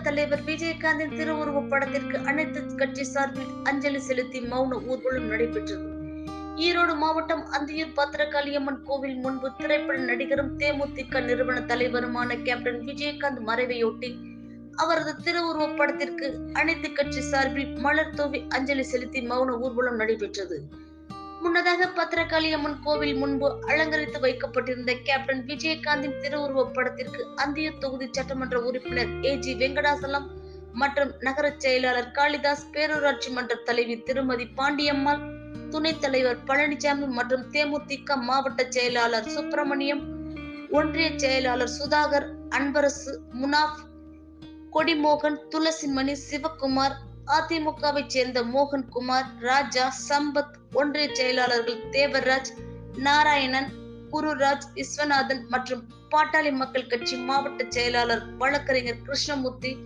தலைவர் விஜயகாந்தின் திருவுருவ படத்திற்கு அனைத்து கட்சி சார்பில் அஞ்சலி செலுத்தி மௌன ஊர்வலம் நடைபெற்றது. ஈரோடு மாவட்டம் அந்தியூர் பத்திரகாளியம்மன் கோவில் முன்பு திரைப்பட நடிகரும் தேமுதிக நிறுவன தலைவருமான கேப்டன் விஜயகாந்த் மறைவையொட்டி அவரது திருவுருவ படத்திற்கு அனைத்து கட்சி சார்பில் மலர் தூவி அஞ்சலி செலுத்தி மௌன ஊர்வலம் நடைபெற்றது. முன்னதாக பத்திரகாளியம்மன் கோவில் முன்பு அலங்கரித்து வைக்கப்பட்டிருந்த கேப்டன் விஜயகாந்தின் திருவுருவப் படத்திற்கு அந்திய தொகுதி சட்டமன்ற உறுப்பினர் ஏ ஜி வெங்கடாசலம் மற்றும் நகர செயலாளர் காளிதாஸ் பேரூராட்சி மன்ற தலைவி திருமதி பாண்டியம்மாள் துணைத் தலைவர் பழனிசாமி மற்றும் தேமுதிக மாவட்ட செயலாளர் சுப்பிரமணியம் ஒன்றிய செயலாளர் சுதாகர் அன்பரசு முனாஃப் கொடிமோகன் துளசிமணி சிவகுமார் அதிமுகவை சேர்ந்த மோகன்குமார் ராஜா சம்பத் ஒன்றிய செயலாளர்கள் தேவராஜ் நாராயணன் குருராஜ் விஸ்வநாதன் மற்றும் பாட்டாளி மக்கள் கட்சி மாவட்ட செயலாளர் வழக்கறிஞர் கிருஷ்ணமூர்த்தி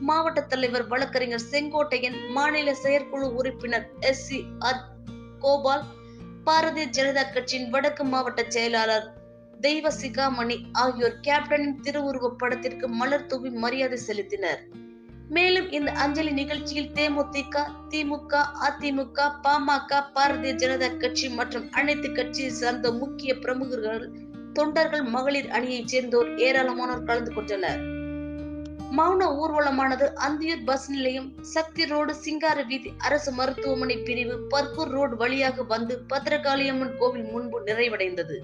மாவட்ட தலைவர் வழக்கறிஞர் செங்கோட்டையன் மாநில செயற்குழு உறுப்பினர் S. C. R. Gopal Bharatiya Janata கட்சியின் வடக்கு மாவட்ட செயலாளர் தெய்வ சிகாமணி ஆகியோர் கேப்டனின் திருவுருவ படத்திற்கு மலர் தூவி மரியாதை செலுத்தினர். மேலும் இந்த அஞ்சலி நிகழ்ச்சியில் தேமுதிக திமுக அதிமுக பாமக பாரதிய ஜனதா கட்சி மற்றும் அனைத்து கட்சியை சார்ந்த முக்கிய பிரமுகர்கள் தொண்டர்கள் மகளிர் அணியைச் சேர்ந்தோர் ஏராளமானோர் கலந்து கொண்டனர். மௌன ஊர்வலமானது அந்தியூர் பஸ் நிலையம் சக்தி ரோடு சிங்கார வீதி அரசு மருத்துவமனை பிரிவு பர்கூர் ரோடு வழியாக வந்து பத்திரகாளியம்மன் கோவில் முன்பு நிறைவடைந்தது.